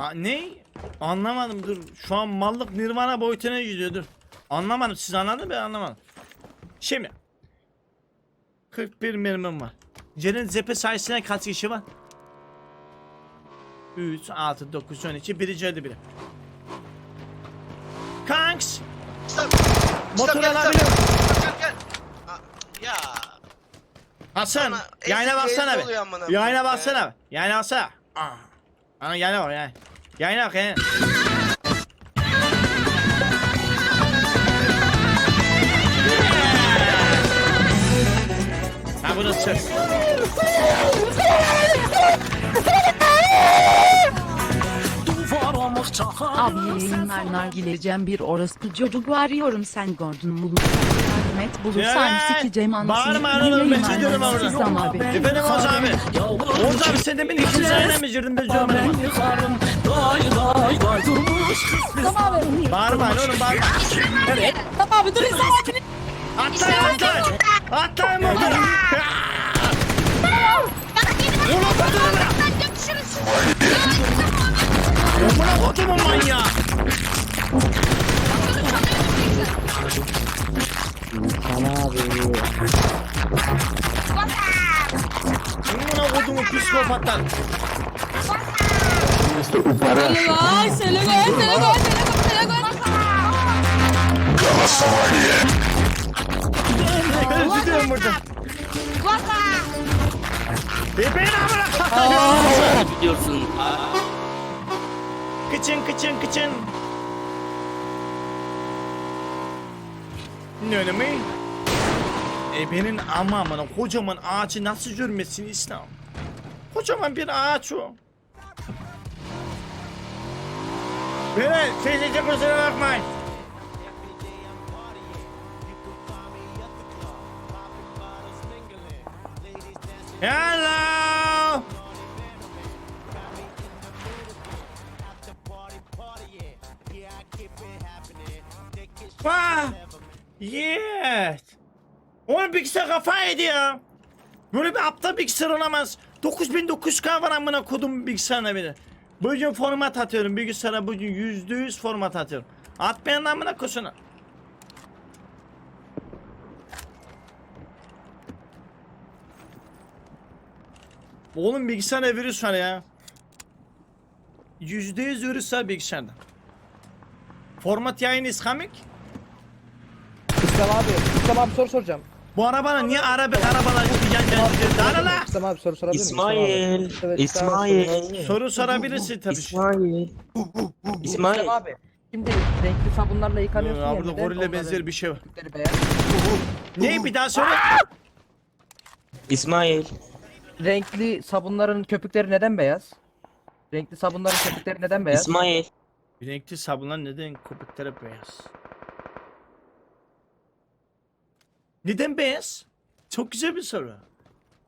Ha, ne? Anlamadım dur. Şu an mallık nirvana boyutuna gidiyor dur. Anlamadım siz anladınız mı ben anlamadım. Şimdi. 41 mermim var. Cenin cephe sayesinde kaç kişi var? 3, 6, 9, 12. Biri C'de biri. Kanks. Stop. Motor. Aa, Ya. Hasan. Yayına baksana be. Yayına baksana be. Yayına baksana. Aa. Ana yayına bak yayına. Yayına bak yayına. Ha bunu sür. Abi yayınlar nargileceğim bir orospu çocuk arıyorum sen gördün mü? Yardım et bulursam Ya, sikeceğim anasını. bağırma ananı, ben çiziyorum orada. Abi. Efendim Oğuz abi. Oğuz abi sen demin ikinci sayına mı girdin ben görmedim. Bağırma lan oğlum bağırma. Evet. Tamam abi dur insan sakin. Atlayın atlayın. Atlayın motora. Ulan motora. Amına kodumun manyağı. Amına kodumun psikopatlar. Ay sele koy sele koy sele koy sele koy. Ben gidiyorum burada. Bebeğin amına. Biliyorsun. Kıçın kıçın kıçın. Ne önemi? Ebenin ama amına kocaman ağacı nasıl görmesin İslam? Kocaman bir ağaç o. Böyle teyzece kusura bakmayın. Hello. Vah! Yes! Oğlum bilgisayar kafa yedi ya. Böyle bir aptal bilgisayar olamaz. 9900K var amına kodum bilgisayarına bile. Bugün format atıyorum bilgisayara bugün %100 format atıyorum. Atmayan amına kosuna. Oğlum bilgisayarda virüs var ya. %100 virüs var bilgisayarda. Format yayın is coming. Abi, İslam abi soru soracağım. Bu arabana niye araba arabalar yan yan Daha la. İslam abi soru sorabilir miyim? İsmail. İslam abi, İsmail. Soru sorabilirsin tabii. İsmail. İsmail. İslam abi. Şimdi renkli sabunlarla yıkanıyorsun Ya ya. burada gorille benzer bir şey var. Ne bir daha söyle. İsmail. Renkli sabunların köpükleri neden beyaz? Renkli sabunların köpükleri neden beyaz? İsmail. Renkli sabunlar neden köpükleri beyaz? Neden beyaz? Çok güzel bir soru.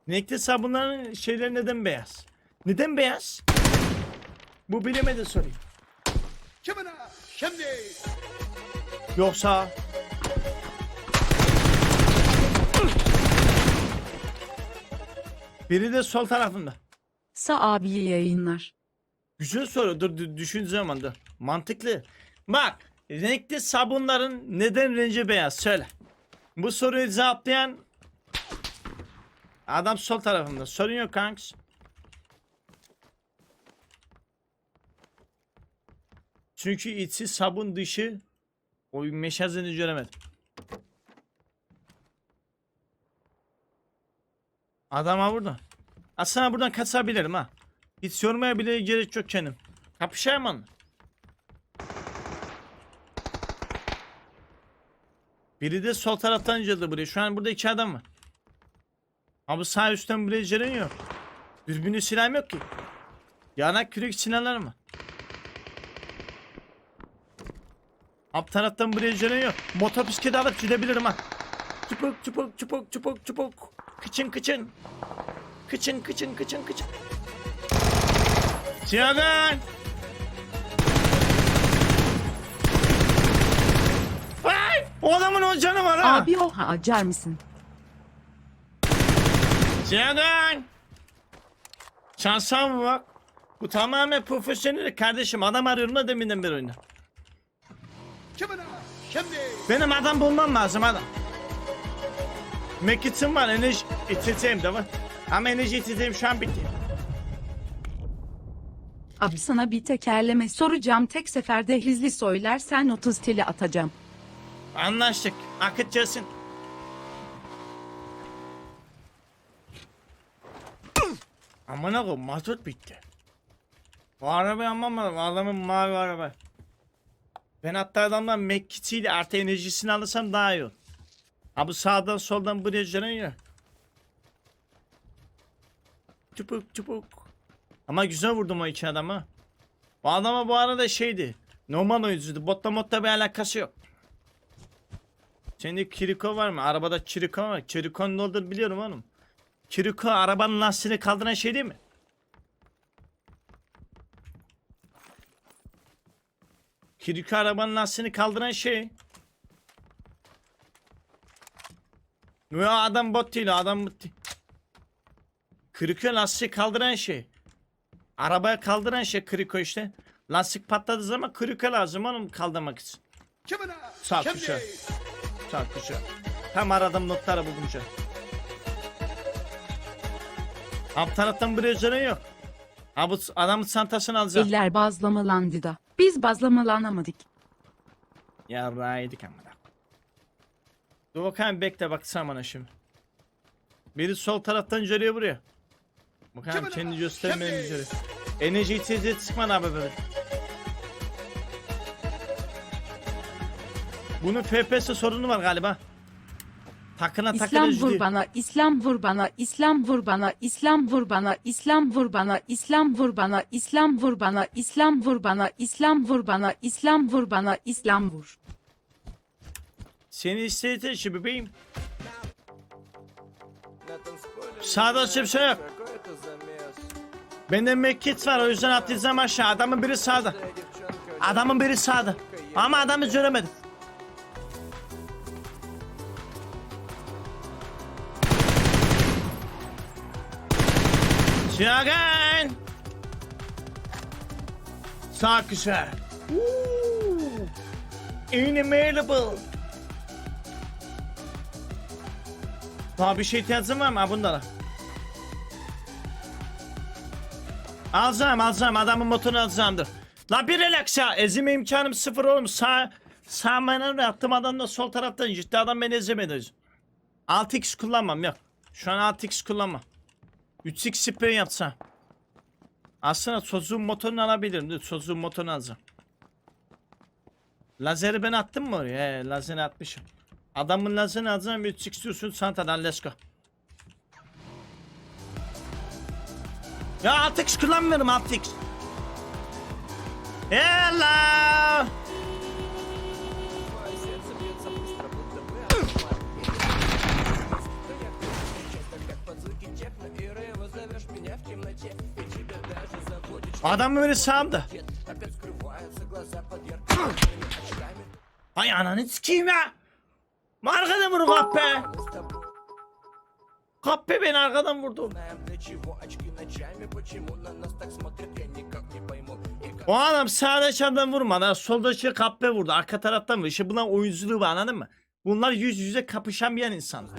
Renkli sabunların şeyleri neden beyaz? Neden beyaz? Bu bilemedi soruyu. Şimdi. Yoksa Biri de sol tarafında. Sa abi yayınlar. Güzel soru. Dur, dur düşün zaman dur. Mantıklı. Bak renkli sabunların neden renci beyaz? Söyle. Bu soruyu cevaplayan adam sol tarafında. Sorun yok kanks. Çünkü içi sabun dışı o meşazını göremedim. Adam ha burada. Aslında buradan kaçabilirim ha. Hiç sormaya bile gerek yok kendim. Kapışayım onunla. Biri de sol taraftan girdi buraya. Şu an burada iki adam var. Abi sağ üstten buraya giren yok. Dürbünlü silahım yok ki. Yanak kürek silahlarım var. Alt taraftan buraya giren yok. Motor bisikleti alıp gidebilirim ha. Çupuk çupuk çupuk çupuk çupuk. Kıçın kıçın. Kıçın kıçın kıçın kıçın. Siyadan. O adamın o canı var ha. Abi oha acar mısın? Siyadan. Şansa mı bak? Bu tamamen profesyonel kardeşim. Adam arıyorum da deminden beri oyunda. Benim adam bulmam lazım adam. Mekitim var enerji içeceğim de var. Ama enerji içeceğim şu an bitti. Abi sana bir tekerleme soracağım tek seferde hızlı söylersen 30 teli atacağım. Anlaştık. Akıtçısın. Aman akım mazot bitti. Bu arabayı almam lazım. Adamın mavi araba. Ben hatta adamdan Mekki'siyle artı enerjisini alırsam daha iyi olur. Ha bu sağdan soldan buraya dönüyor. Çupuk çupuk. Ama güzel vurdum o iki adama. Bu adama bu arada şeydi. Normal oyuncuydu. Botla motta bir alakası yok. Senin Kiriko var mı? Arabada Kiriko var. Kiriko'nun ne olduğunu biliyorum oğlum. Kiriko arabanın lastiğini kaldıran şey değil mi? Kiriko arabanın lastiğini kaldıran şey. Ve adam bot değil adam bot değil. Kiriko lastiği kaldıran şey. Arabaya kaldıran şey Kiriko işte. Lastik patladığı zaman Kiriko lazım oğlum kaldırmak için. Sağ kuşa. Kuşa. Tam aradım notları an. Alt taraftan buraya üzerine yok. Ha bu adamın çantasını alacağım. Eller bazlamalandı da. Biz bazlamalanamadık. Ya raydik ama da. Dur bakayım bekle baksana bana şimdi. Biri sol taraftan görüyor buraya. Bakalım kendi göstermeyen üzere. Enerji içeceği çıkmadı abi böyle. Bunun FPS sorunu var galiba. Takına takına İslam üzülüyor. vur bana, İslam vur bana, İslam vur bana, İslam vur bana, İslam vur bana, İslam vur bana, İslam vur bana, İslam vur bana, İslam vur bana, İslam vur bana, İslam vur. Seni istedi şu bebeğim. Sağda kimse yok. Bende mekit var o yüzden atlayacağım aşağı. Adamın biri sağda. Adamın biri sağda. Ama adamı göremedim. Şagan. Sağ köşe. Inimitable. Daha bir şey ihtiyacın var mı? Ha bunda da. Alacağım alacağım adamın motorunu alacağımdır. La bir relax ya ezime imkanım sıfır oğlum sağ sağ bana attım adam da sol taraftan gitti adam beni ezemedi o yüzden. 6x kullanmam yok. Şu an 6x kullanmam. 3x sprey yapsam. Aslında çocuğun motorunu alabilirim. Dur çocuğun motorunu alacağım. Lazeri ben attım mı oraya? He lazeri atmışım. Adamın lazerini alacağım bir 3x diyorsun çantadan let's go. Ya 6x kullanmıyorum 6x. Hello. Adam böyle sağımda. Ay ananı sikeyim ya. Arkadan vurdu kahpe. Kahpe beni arkadan vurdu. O adam sağdaki adam vurmadı. ha, Soldaki kahpe vurdu. Arka taraftan vurdu. İşte bunlar oyunculuğu anladın mı? Bunlar yüz yüze kapışamayan insanlar.